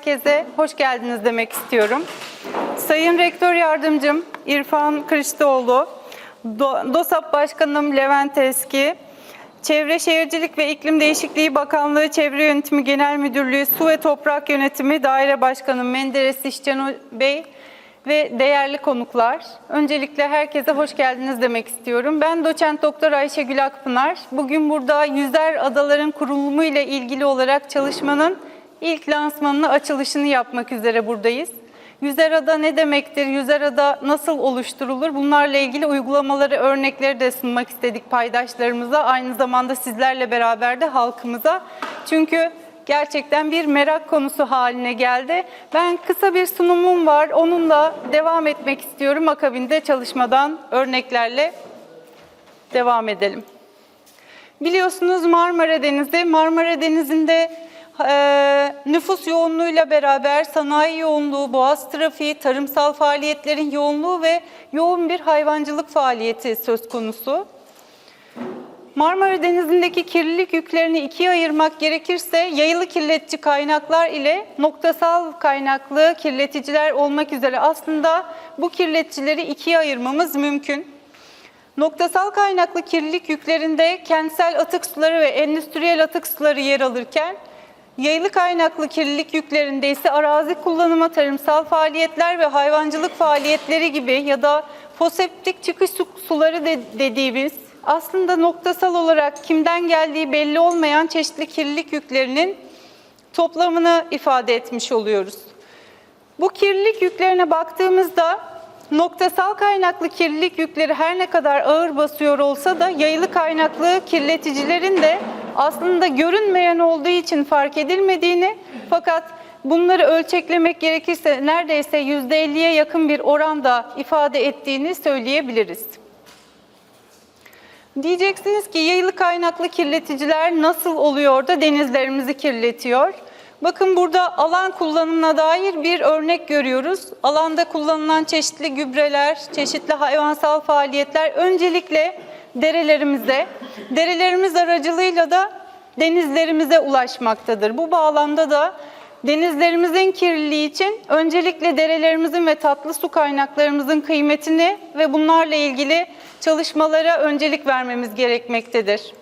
Herkese hoş geldiniz demek istiyorum. Sayın Rektör Yardımcım İrfan Kırıştıoğlu, Do- DOSAP Başkanım Levent Eski, Çevre Şehircilik ve İklim Değişikliği Bakanlığı Çevre Yönetimi Genel Müdürlüğü Su ve Toprak Yönetimi Daire Başkanım Menderes İşcan Bey ve değerli konuklar. Öncelikle herkese hoş geldiniz demek istiyorum. Ben doçent doktor Ayşegül Akpınar. Bugün burada Yüzer Adaların kurulumu ile ilgili olarak çalışmanın ilk lansmanını, açılışını yapmak üzere buradayız. Yüzer Ada ne demektir? Yüzer Ada nasıl oluşturulur? Bunlarla ilgili uygulamaları, örnekleri de sunmak istedik paydaşlarımıza. Aynı zamanda sizlerle beraber de halkımıza. Çünkü gerçekten bir merak konusu haline geldi. Ben kısa bir sunumum var. Onunla devam etmek istiyorum. Akabinde çalışmadan örneklerle devam edelim. Biliyorsunuz Marmara Denizi, Marmara Denizi'nde e, nüfus yoğunluğuyla beraber sanayi yoğunluğu, boğaz trafiği, tarımsal faaliyetlerin yoğunluğu ve yoğun bir hayvancılık faaliyeti söz konusu. Marmara Denizi'ndeki kirlilik yüklerini ikiye ayırmak gerekirse yayılı kirletici kaynaklar ile noktasal kaynaklı kirleticiler olmak üzere aslında bu kirleticileri ikiye ayırmamız mümkün. Noktasal kaynaklı kirlilik yüklerinde kentsel atık suları ve endüstriyel atık suları yer alırken yayılı kaynaklı kirlilik yüklerinde ise arazi kullanımı, tarımsal faaliyetler ve hayvancılık faaliyetleri gibi ya da foseptik çıkış su- suları de- dediğimiz aslında noktasal olarak kimden geldiği belli olmayan çeşitli kirlilik yüklerinin toplamını ifade etmiş oluyoruz. Bu kirlilik yüklerine baktığımızda noktasal kaynaklı kirlilik yükleri her ne kadar ağır basıyor olsa da yayılı kaynaklı kirleticilerin de aslında görünmeyen olduğu için fark edilmediğini fakat bunları ölçeklemek gerekirse neredeyse %50'ye yakın bir oranda ifade ettiğini söyleyebiliriz. Diyeceksiniz ki yayılı kaynaklı kirleticiler nasıl oluyor da denizlerimizi kirletiyor? Bakın burada alan kullanımına dair bir örnek görüyoruz. Alanda kullanılan çeşitli gübreler, çeşitli hayvansal faaliyetler öncelikle derelerimize, derelerimiz aracılığıyla da denizlerimize ulaşmaktadır. Bu bağlamda da denizlerimizin kirliliği için öncelikle derelerimizin ve tatlı su kaynaklarımızın kıymetini ve bunlarla ilgili çalışmalara öncelik vermemiz gerekmektedir.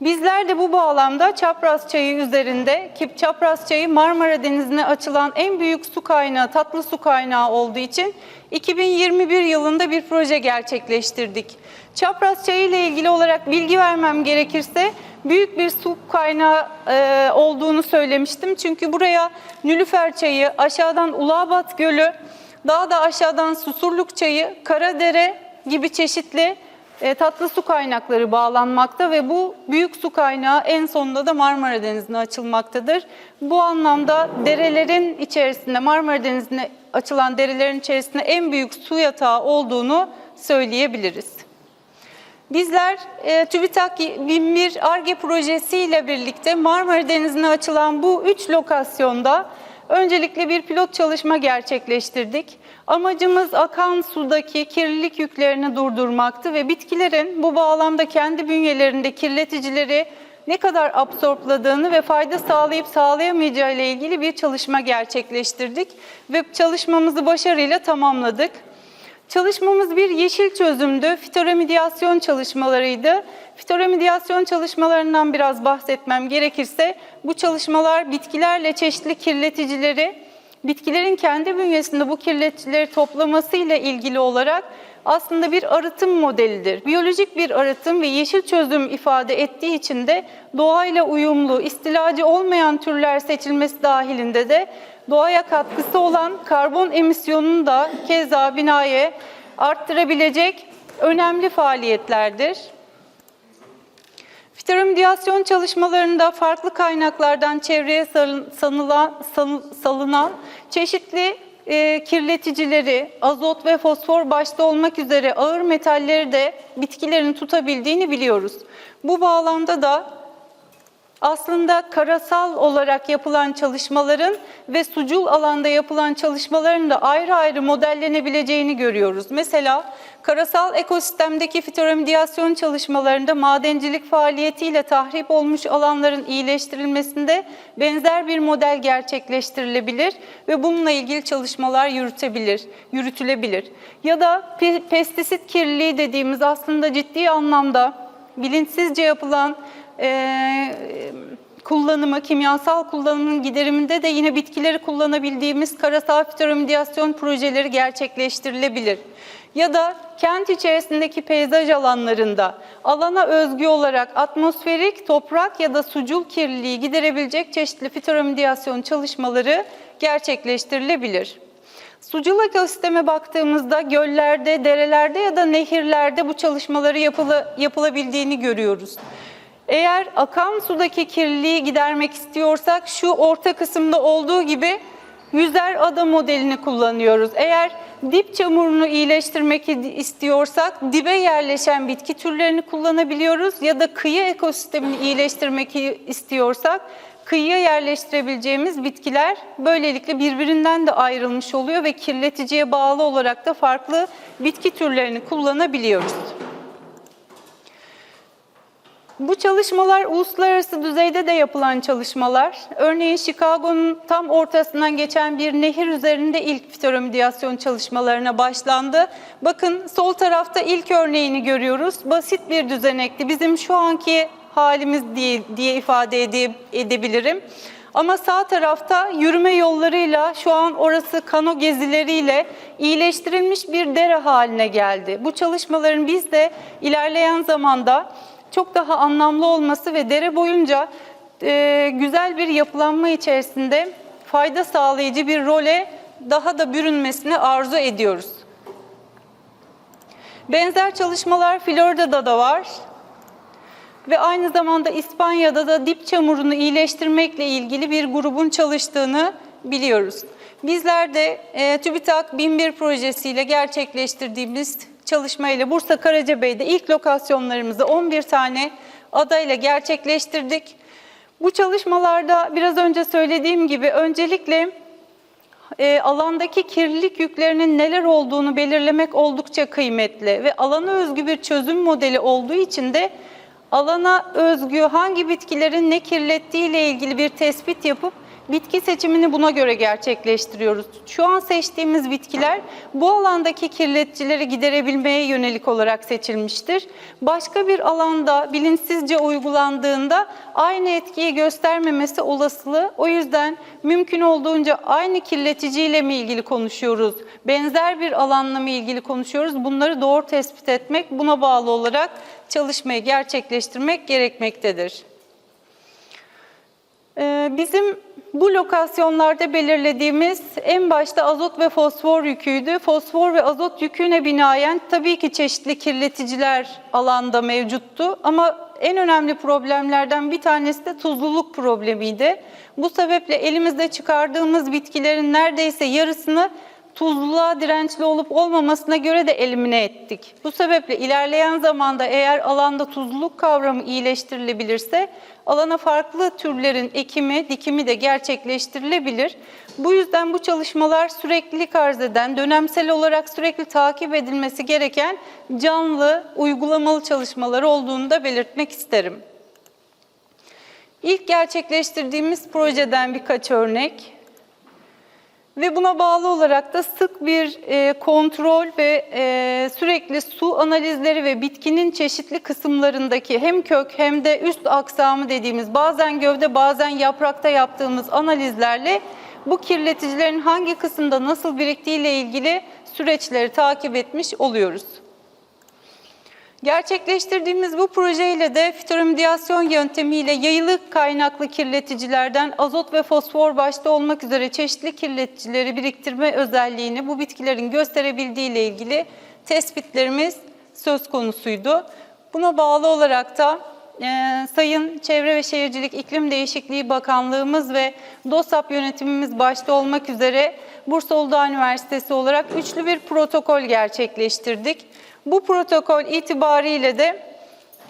Bizler de bu bağlamda Çapraz Çayı üzerinde ki Çapraz Çayı Marmara Denizi'ne açılan en büyük su kaynağı, tatlı su kaynağı olduğu için 2021 yılında bir proje gerçekleştirdik. Çapraz Çayı ile ilgili olarak bilgi vermem gerekirse büyük bir su kaynağı e, olduğunu söylemiştim. Çünkü buraya Nülüfer Çayı, aşağıdan Ulabat Gölü, daha da aşağıdan Susurluk Çayı, Karadere gibi çeşitli e, tatlı su kaynakları bağlanmakta ve bu büyük su kaynağı en sonunda da Marmara Denizi'ne açılmaktadır. Bu anlamda derelerin içerisinde Marmara Denizi'ne açılan derelerin içerisinde en büyük su yatağı olduğunu söyleyebiliriz. Bizler e, TÜBİTAK 1001 ARGE projesiyle birlikte Marmara Denizi'ne açılan bu üç lokasyonda öncelikle bir pilot çalışma gerçekleştirdik. Amacımız akan sudaki kirlilik yüklerini durdurmaktı ve bitkilerin bu bağlamda kendi bünyelerinde kirleticileri ne kadar absorpladığını ve fayda sağlayıp sağlayamayacağı ile ilgili bir çalışma gerçekleştirdik ve çalışmamızı başarıyla tamamladık. Çalışmamız bir yeşil çözümdü. Fitoremediasyon çalışmalarıydı. Fitoremediasyon çalışmalarından biraz bahsetmem gerekirse bu çalışmalar bitkilerle çeşitli kirleticileri, bitkilerin kendi bünyesinde bu kirleticileri toplamasıyla ilgili olarak aslında bir arıtım modelidir. Biyolojik bir arıtım ve yeşil çözüm ifade ettiği için de doğayla uyumlu, istilacı olmayan türler seçilmesi dahilinde de doğaya katkısı olan karbon emisyonunu da keza binaya arttırabilecek önemli faaliyetlerdir. Fitoremediyasyon çalışmalarında farklı kaynaklardan çevreye sanılan, sanı- salınan çeşitli e, kirleticileri, azot ve fosfor başta olmak üzere ağır metalleri de bitkilerin tutabildiğini biliyoruz. Bu bağlamda da aslında karasal olarak yapılan çalışmaların ve sucul alanda yapılan çalışmaların da ayrı ayrı modellenebileceğini görüyoruz. Mesela karasal ekosistemdeki fitoremediyasyon çalışmalarında madencilik faaliyetiyle tahrip olmuş alanların iyileştirilmesinde benzer bir model gerçekleştirilebilir ve bununla ilgili çalışmalar yürütebilir, yürütülebilir. Ya da pe- pestisit kirliliği dediğimiz aslında ciddi anlamda bilinçsizce yapılan e, kullanımı, kimyasal kullanımın gideriminde de yine bitkileri kullanabildiğimiz karasal fitoremediyasyon projeleri gerçekleştirilebilir. Ya da kent içerisindeki peyzaj alanlarında alana özgü olarak atmosferik, toprak ya da sucul kirliliği giderebilecek çeşitli fitoremediyasyon çalışmaları gerçekleştirilebilir. Sucul ekosisteme baktığımızda göllerde, derelerde ya da nehirlerde bu çalışmaları yapıla, yapılabildiğini görüyoruz. Eğer akan sudaki kirliliği gidermek istiyorsak şu orta kısımda olduğu gibi yüzer ada modelini kullanıyoruz. Eğer dip çamurunu iyileştirmek istiyorsak dibe yerleşen bitki türlerini kullanabiliyoruz ya da kıyı ekosistemini iyileştirmek istiyorsak kıyıya yerleştirebileceğimiz bitkiler böylelikle birbirinden de ayrılmış oluyor ve kirleticiye bağlı olarak da farklı bitki türlerini kullanabiliyoruz. Bu çalışmalar uluslararası düzeyde de yapılan çalışmalar. Örneğin Chicago'nun tam ortasından geçen bir nehir üzerinde ilk fitoremediyasyon çalışmalarına başlandı. Bakın sol tarafta ilk örneğini görüyoruz. Basit bir düzenekti. Bizim şu anki halimiz diye, diye ifade ede, edebilirim. Ama sağ tarafta yürüme yollarıyla şu an orası kano gezileriyle iyileştirilmiş bir dere haline geldi. Bu çalışmaların biz de ilerleyen zamanda çok daha anlamlı olması ve dere boyunca e, güzel bir yapılanma içerisinde fayda sağlayıcı bir role daha da bürünmesini arzu ediyoruz. Benzer çalışmalar Florida'da da var ve aynı zamanda İspanya'da da dip çamurunu iyileştirmekle ilgili bir grubun çalıştığını biliyoruz. Bizler de e, TÜBİTAK 1001 projesiyle gerçekleştirdiğimiz çalışmayla Bursa Karacabey'de ilk lokasyonlarımızı 11 tane adayla gerçekleştirdik. Bu çalışmalarda biraz önce söylediğim gibi öncelikle e, alandaki kirlilik yüklerinin neler olduğunu belirlemek oldukça kıymetli ve alana özgü bir çözüm modeli olduğu için de alana özgü hangi bitkilerin ne kirlettiği ile ilgili bir tespit yapıp bitki seçimini buna göre gerçekleştiriyoruz. Şu an seçtiğimiz bitkiler bu alandaki kirleticileri giderebilmeye yönelik olarak seçilmiştir. Başka bir alanda bilinçsizce uygulandığında aynı etkiyi göstermemesi olasılığı. O yüzden mümkün olduğunca aynı kirleticiyle mi ilgili konuşuyoruz, benzer bir alanla mı ilgili konuşuyoruz bunları doğru tespit etmek, buna bağlı olarak çalışmayı gerçekleştirmek gerekmektedir. Ee, Bizim bu lokasyonlarda belirlediğimiz en başta azot ve fosfor yüküydü. Fosfor ve azot yüküne binaen tabii ki çeşitli kirleticiler alanda mevcuttu ama en önemli problemlerden bir tanesi de tuzluluk problemiydi. Bu sebeple elimizde çıkardığımız bitkilerin neredeyse yarısını tuzluluğa dirençli olup olmamasına göre de elimine ettik. Bu sebeple ilerleyen zamanda eğer alanda tuzluluk kavramı iyileştirilebilirse alana farklı türlerin ekimi, dikimi de gerçekleştirilebilir. Bu yüzden bu çalışmalar süreklilik arz eden, dönemsel olarak sürekli takip edilmesi gereken canlı, uygulamalı çalışmalar olduğunu da belirtmek isterim. İlk gerçekleştirdiğimiz projeden birkaç örnek. Ve buna bağlı olarak da sık bir e, kontrol ve e, sürekli su analizleri ve bitkinin çeşitli kısımlarındaki hem kök hem de üst aksamı dediğimiz bazen gövde bazen yaprakta yaptığımız analizlerle bu kirleticilerin hangi kısımda nasıl biriktiği ile ilgili süreçleri takip etmiş oluyoruz. Gerçekleştirdiğimiz bu projeyle de fitoremediyasyon yöntemiyle yayılı kaynaklı kirleticilerden azot ve fosfor başta olmak üzere çeşitli kirleticileri biriktirme özelliğini bu bitkilerin gösterebildiği ile ilgili tespitlerimiz söz konusuydu. Buna bağlı olarak da e, Sayın Çevre ve Şehircilik İklim Değişikliği Bakanlığımız ve DOSAP yönetimimiz başta olmak üzere Bursa Uludağ Üniversitesi olarak üçlü bir protokol gerçekleştirdik. Bu protokol itibariyle de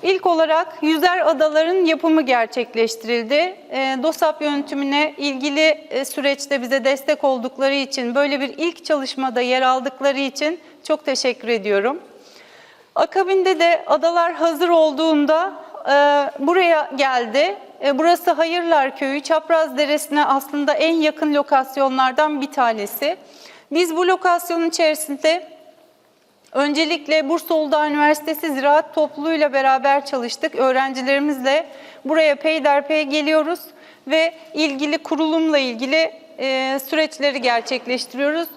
İlk olarak yüzer adaların yapımı gerçekleştirildi. E, DOSAP yönetimine ilgili e, süreçte bize destek oldukları için, böyle bir ilk çalışmada yer aldıkları için çok teşekkür ediyorum. Akabinde de adalar hazır olduğunda e, buraya geldi. E, burası Hayırlar Köyü, Çapraz Deresi'ne aslında en yakın lokasyonlardan bir tanesi. Biz bu lokasyonun içerisinde öncelikle Bursa Uludağ Üniversitesi Ziraat Topluluğu'yla beraber çalıştık. Öğrencilerimizle buraya peyderpey geliyoruz ve ilgili kurulumla ilgili e, süreçleri gerçekleştiriyoruz.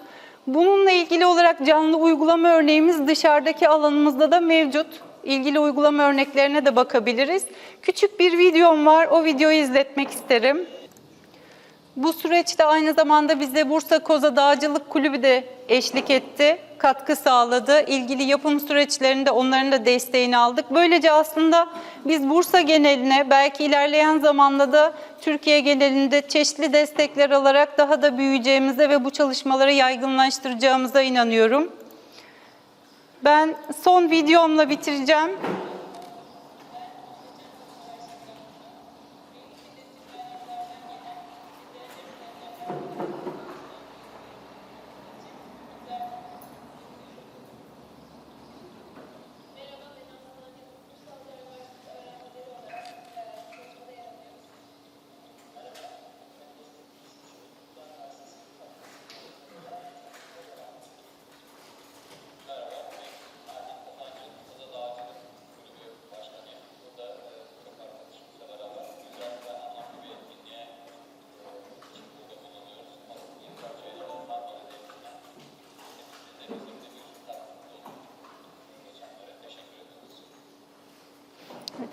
Bununla ilgili olarak canlı uygulama örneğimiz dışarıdaki alanımızda da mevcut. İlgili uygulama örneklerine de bakabiliriz. Küçük bir videom var, o videoyu izletmek isterim. Bu süreçte aynı zamanda bize Bursa Koza Dağcılık Kulübü de eşlik etti, katkı sağladı. İlgili yapım süreçlerinde onların da desteğini aldık. Böylece aslında biz Bursa geneline belki ilerleyen zamanda da Türkiye genelinde çeşitli destekler alarak daha da büyüyeceğimize ve bu çalışmaları yaygınlaştıracağımıza inanıyorum. Ben son videomla bitireceğim.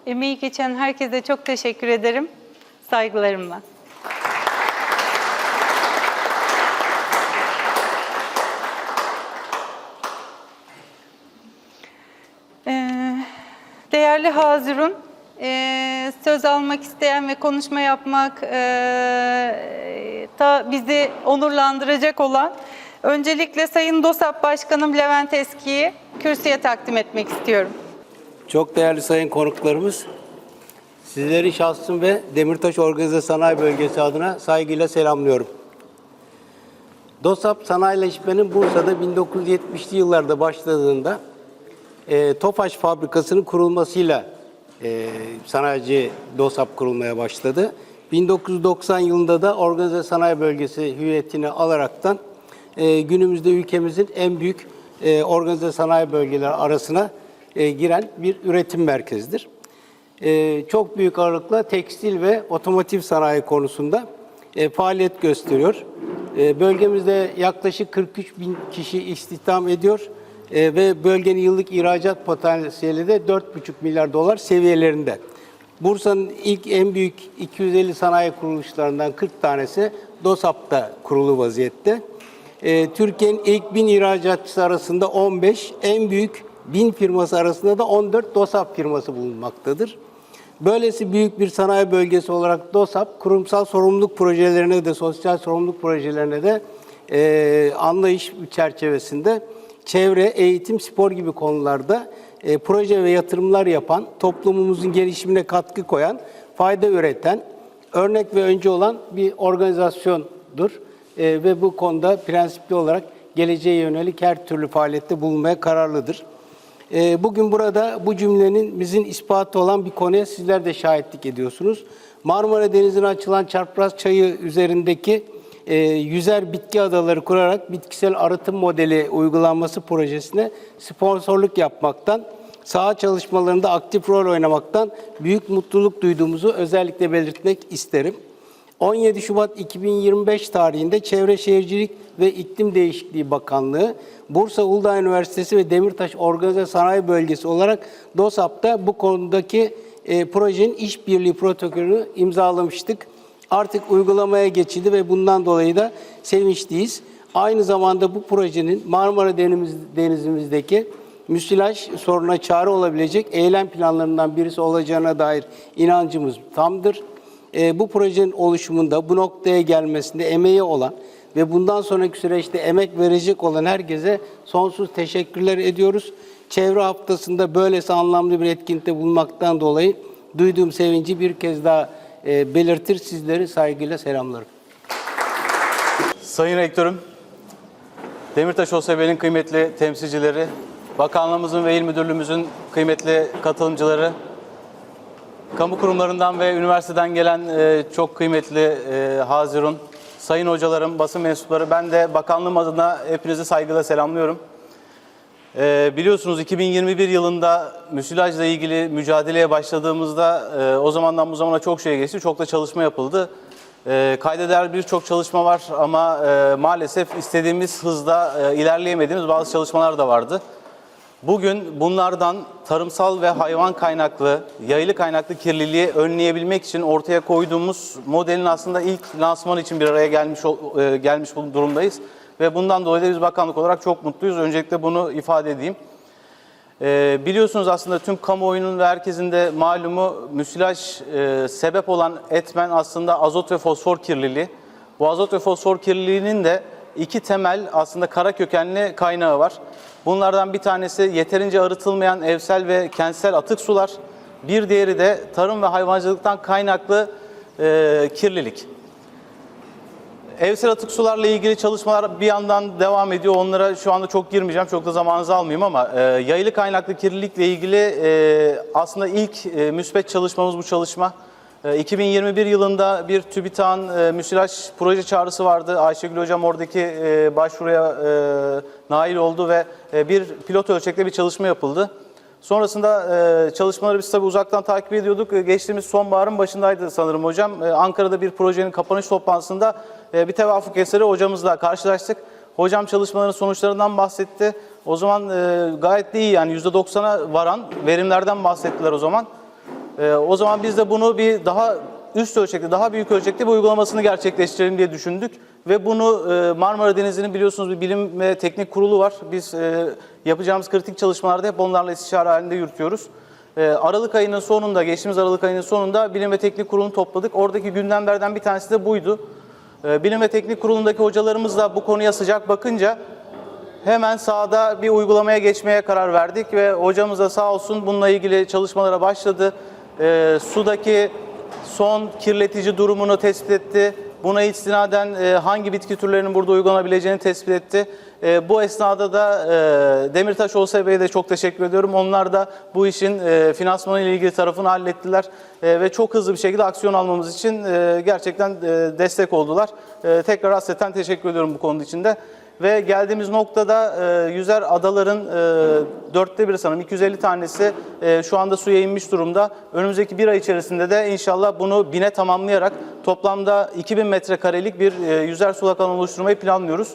Emeği geçen herkese çok teşekkür ederim. Saygılarımla. Ee, Değerli Hazirun, ee, söz almak isteyen ve konuşma yapmak ee, da bizi onurlandıracak olan öncelikle Sayın DOSAP Başkanım Levent Eski'yi kürsüye takdim etmek istiyorum. Çok değerli sayın konuklarımız, sizleri şahsım ve Demirtaş Organize Sanayi Bölgesi adına saygıyla selamlıyorum. DOSAP sanayileşmenin Bursa'da 1970'li yıllarda başladığında e, Tofaş Fabrikası'nın kurulmasıyla e, sanayici DOSAP kurulmaya başladı. 1990 yılında da Organize Sanayi Bölgesi hüviyetini alaraktan e, günümüzde ülkemizin en büyük e, organize sanayi bölgeleri arasına e, giren bir üretim merkezidir. E, çok büyük ağırlıkla tekstil ve otomotiv sanayi konusunda e, faaliyet gösteriyor. E, bölgemizde yaklaşık 43 bin kişi istihdam ediyor e, ve bölgenin yıllık ihracat potansiyeli de 4,5 milyar dolar seviyelerinde. Bursa'nın ilk en büyük 250 sanayi kuruluşlarından 40 tanesi DOSAP'ta kurulu vaziyette. E, Türkiye'nin ilk 1000 ihracatçısı arasında 15, en büyük 1000 firması arasında da 14 DOSAP firması bulunmaktadır. Böylesi büyük bir sanayi bölgesi olarak DOSAP, kurumsal sorumluluk projelerine de, sosyal sorumluluk projelerine de e, anlayış çerçevesinde çevre, eğitim, spor gibi konularda e, proje ve yatırımlar yapan, toplumumuzun gelişimine katkı koyan, fayda üreten, örnek ve önce olan bir organizasyondur. E, ve bu konuda prensipli olarak geleceğe yönelik her türlü faaliyette bulunmaya kararlıdır. E, bugün burada bu cümlenin bizim ispatı olan bir konuya sizler de şahitlik ediyorsunuz. Marmara Denizi'ne açılan çarpraz çayı üzerindeki e, yüzer bitki adaları kurarak bitkisel arıtım modeli uygulanması projesine sponsorluk yapmaktan, saha çalışmalarında aktif rol oynamaktan büyük mutluluk duyduğumuzu özellikle belirtmek isterim. 17 Şubat 2025 tarihinde Çevre Şehircilik ve İklim Değişikliği Bakanlığı, Bursa Uludağ Üniversitesi ve Demirtaş Organize Sanayi Bölgesi olarak DOSAP'ta bu konudaki e, projenin işbirliği protokolünü imzalamıştık. Artık uygulamaya geçildi ve bundan dolayı da sevinçliyiz. Aynı zamanda bu projenin Marmara Deniz, Denizimizdeki müsilaj soruna çare olabilecek eylem planlarından birisi olacağına dair inancımız tamdır. E, bu projenin oluşumunda, bu noktaya gelmesinde emeği olan ve bundan sonraki süreçte emek verecek olan herkese sonsuz teşekkürler ediyoruz. Çevre haftasında böylesi anlamlı bir etkinlikte bulunmaktan dolayı duyduğum sevinci bir kez daha e, belirtir sizleri saygıyla selamlarım. Sayın Rektörüm, Demirtaş OSB'nin kıymetli temsilcileri, Bakanlığımızın ve İl Müdürlüğümüzün kıymetli katılımcıları, kamu kurumlarından ve üniversiteden gelen e, çok kıymetli e, Hazirun, sayın hocalarım, basın mensupları, ben de bakanlığım adına hepinizi saygıyla selamlıyorum. Ee, biliyorsunuz 2021 yılında müsilajla ilgili mücadeleye başladığımızda e, o zamandan bu zamana çok şey geçti, çok da çalışma yapıldı. E, kaydeder birçok çalışma var ama e, maalesef istediğimiz hızda e, ilerleyemediğimiz bazı çalışmalar da vardı. Bugün bunlardan tarımsal ve hayvan kaynaklı, yayılı kaynaklı kirliliği önleyebilmek için ortaya koyduğumuz modelin aslında ilk lansman için bir araya gelmiş e, gelmiş durumdayız. Ve bundan dolayı da biz bakanlık olarak çok mutluyuz. Öncelikle bunu ifade edeyim. Ee, biliyorsunuz aslında tüm kamuoyunun ve herkesin de malumu müsilaj e, sebep olan etmen aslında azot ve fosfor kirliliği. Bu azot ve fosfor kirliliğinin de iki temel aslında kara kökenli kaynağı var. Bunlardan bir tanesi yeterince arıtılmayan evsel ve kentsel atık sular. Bir diğeri de tarım ve hayvancılıktan kaynaklı e, kirlilik. Evsel atık sularla ilgili çalışmalar bir yandan devam ediyor. Onlara şu anda çok girmeyeceğim. Çok da zamanınızı almayayım ama e, yayılı kaynaklı kirlilikle ilgili e, aslında ilk e, müspet çalışmamız bu çalışma. E, 2021 yılında bir TÜBİTAK'ın e, müsilaj proje çağrısı vardı. Ayşegül Hocam oradaki e, başvuruya e, nail oldu ve e, bir pilot ölçekte bir çalışma yapıldı. Sonrasında e, çalışmaları biz tabii uzaktan takip ediyorduk. E, Geçtiğimiz sonbaharın başındaydı sanırım hocam. E, Ankara'da bir projenin kapanış toplantısında e, bir tevafuk eseri hocamızla karşılaştık. Hocam çalışmaların sonuçlarından bahsetti. O zaman e, gayet de iyi yani %90'a varan verimlerden bahsettiler o zaman. E, o zaman biz de bunu bir daha üst ölçekte, daha büyük ölçekte bir uygulamasını gerçekleştirelim diye düşündük. Ve bunu e, Marmara Denizi'nin biliyorsunuz bir bilim ve teknik kurulu var. Biz e, yapacağımız kritik çalışmalarda hep onlarla istişare halinde yürütüyoruz. E, Aralık ayının sonunda, geçtiğimiz Aralık ayının sonunda Bilim ve Teknik Kurulu'nu topladık. Oradaki gündemlerden bir tanesi de buydu. E, Bilim ve Teknik Kurulu'ndaki hocalarımız da bu konuya sıcak bakınca hemen sahada bir uygulamaya geçmeye karar verdik ve hocamız da sağ olsun bununla ilgili çalışmalara başladı. Ee, sudaki son kirletici durumunu tespit etti. Buna istinaden e, hangi bitki türlerinin burada uygulanabileceğini tespit etti. E, bu esnada da e, Demirtaş OSB'ye de çok teşekkür ediyorum. Onlar da bu işin e, finansmanı ile ilgili tarafını hallettiler E, ve çok hızlı bir şekilde aksiyon almamız için e, gerçekten e, destek oldular. E, tekrar hasreten teşekkür ediyorum bu konu içinde. Ve geldiğimiz noktada e, yüzer adaların e, dörtte biri sanırım 250 tanesi e, şu anda suya inmiş durumda. Önümüzdeki bir ay içerisinde de inşallah bunu bine tamamlayarak toplamda 2000 metrekarelik bir e, yüzer sulak alan oluşturmayı planlıyoruz.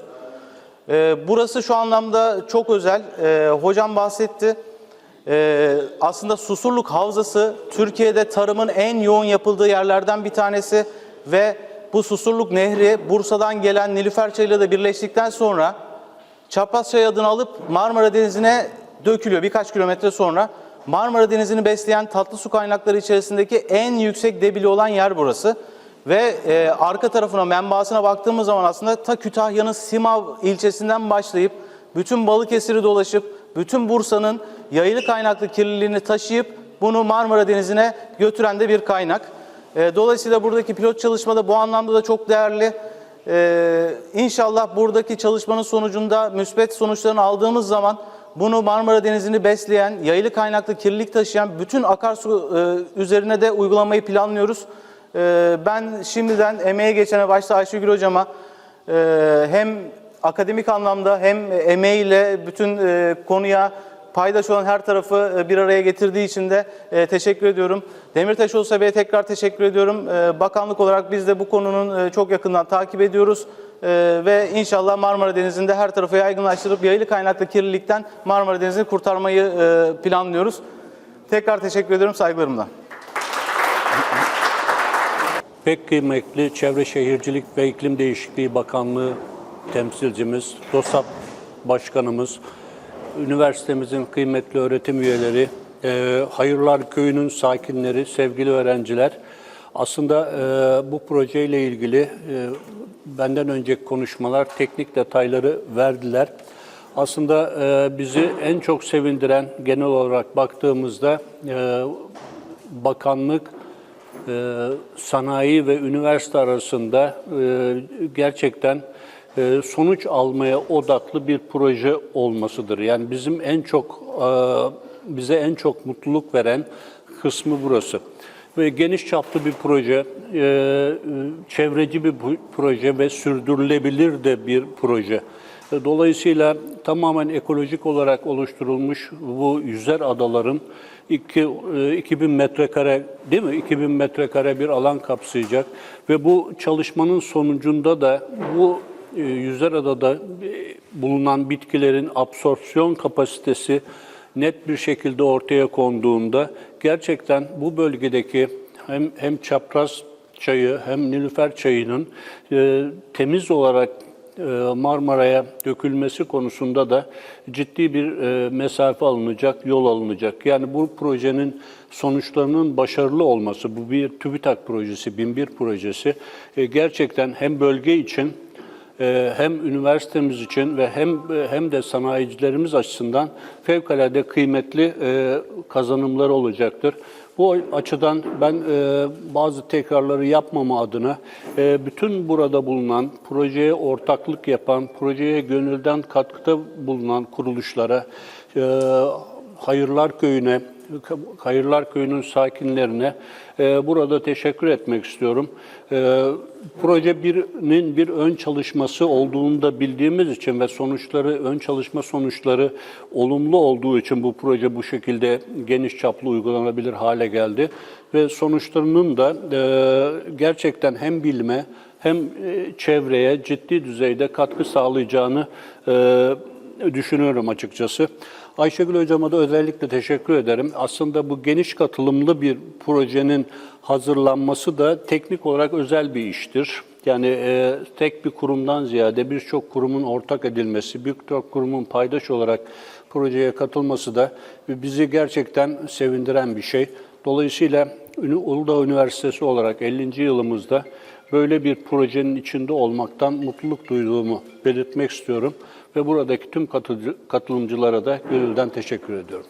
E, burası şu anlamda çok özel. E, hocam bahsetti. E, aslında Susurluk Havzası Türkiye'de tarımın en yoğun yapıldığı yerlerden bir tanesi ve bu Susurluk Nehri Bursa'dan gelen Nilüfer Çayı'yla da birleştikten sonra Çapraz Çay adını alıp Marmara Denizi'ne dökülüyor birkaç kilometre sonra. Marmara Denizi'ni besleyen tatlı su kaynakları içerisindeki en yüksek debili olan yer burası. Ve e, arka tarafına, menbaasına baktığımız zaman aslında ta Kütahya'nın Simav ilçesinden başlayıp bütün Balıkesir'i dolaşıp bütün Bursa'nın yayılı kaynaklı kirliliğini taşıyıp bunu Marmara Denizi'ne götüren de bir kaynak. E, Dolayısıyla buradaki pilot çalışma da bu anlamda da çok değerli. E, İnşallah buradaki çalışmanın sonucunda müspet sonuçlarını aldığımız zaman bunu Marmara Denizi'ni besleyen, yayılı kaynaklı kirlilik taşıyan bütün akarsu e, üzerine de uygulamayı planlıyoruz. E, Ben şimdiden emeğe geçene başta Ayşegül Hocama e, hem akademik anlamda hem emeğiyle bütün e, konuya paydaş olan her tarafı e, bir araya getirdiği için de e, teşekkür ediyorum. Demirtaş OSB'ye tekrar teşekkür ediyorum. E, Bakanlık olarak biz de bu konunun çok yakından takip ediyoruz. Ve inşallah Marmara Denizi'nde her tarafı yaygınlaştırıp yayılı kaynaklı kirlilikten Marmara Denizi'ni kurtarmayı planlıyoruz. Tekrar teşekkür ediyorum saygılarımla. Pek kıymetli Çevre Şehircilik ve İklim Değişikliği Bakanlığı temsilcimiz, DOSAP Başkanımız, üniversitemizin kıymetli öğretim üyeleri, e, Hayırlar Köyü'nün sakinleri, sevgili öğrenciler. Aslında e, bu projeyle ilgili e, benden önceki konuşmalar teknik detayları verdiler. Aslında e, bizi en çok sevindiren genel olarak baktığımızda e, bakanlık, e, sanayi ve üniversite arasında e, gerçekten sonuç almaya odaklı bir proje olmasıdır. Yani bizim en çok e, bize en çok mutluluk veren kısmı burası. Ve geniş çaplı bir proje, e, e, çevreci bir proje ve sürdürülebilir de bir proje. E, Dolayısıyla tamamen ekolojik olarak oluşturulmuş bu yüzer adaların iki, e, 2000 metrekare değil mi? 2000 metrekare bir alan kapsayacak ve bu çalışmanın sonucunda da bu e, yüzer adada e, bulunan bitkilerin absorpsiyon kapasitesi net bir şekilde ortaya konduğunda gerçekten bu bölgedeki hem hem çapraz çayı hem nilüfer çayının e, temiz olarak e, Marmara'ya dökülmesi konusunda da ciddi bir e, mesafe alınacak, yol alınacak. Yani bu projenin sonuçlarının başarılı olması, bu bir TÜBİTAK projesi, BİM1 projesi e, gerçekten hem bölge için hem üniversitemiz için ve hem hem de sanayicilerimiz açısından fevkalade kıymetli e, kazanımları olacaktır. Bu açıdan ben e, bazı tekrarları yapmama adına e, bütün burada bulunan, projeye ortaklık yapan, projeye gönülden katkıda bulunan kuruluşlara, Hayırlar Köyü'ne, Hayırlar Köyü'nün sakinlerine e, burada teşekkür etmek istiyorum. E, proje birinin bir ön çalışması olduğunu da bildiğimiz için ve sonuçları, ön çalışma sonuçları olumlu olduğu için bu proje bu şekilde geniş çaplı uygulanabilir hale geldi. Ve sonuçlarının da e, gerçekten hem bilime hem e, çevreye ciddi düzeyde katkı sağlayacağını e, düşünüyorum açıkçası. Ayşegül Hocama da özellikle teşekkür ederim. Aslında bu geniş katılımlı bir projenin hazırlanması da teknik olarak özel bir iştir. Yani e, tek bir kurumdan ziyade birçok kurumun ortak edilmesi, birçok kurumun paydaş olarak projeye katılması da bizi gerçekten sevindiren bir şey. Dolayısıyla Uludağ Üniversitesi olarak 50. yılımızda böyle bir projenin içinde olmaktan mutluluk duyduğumu belirtmek istiyorum ve buradaki tüm katılımcılara da gönülden teşekkür ediyorum.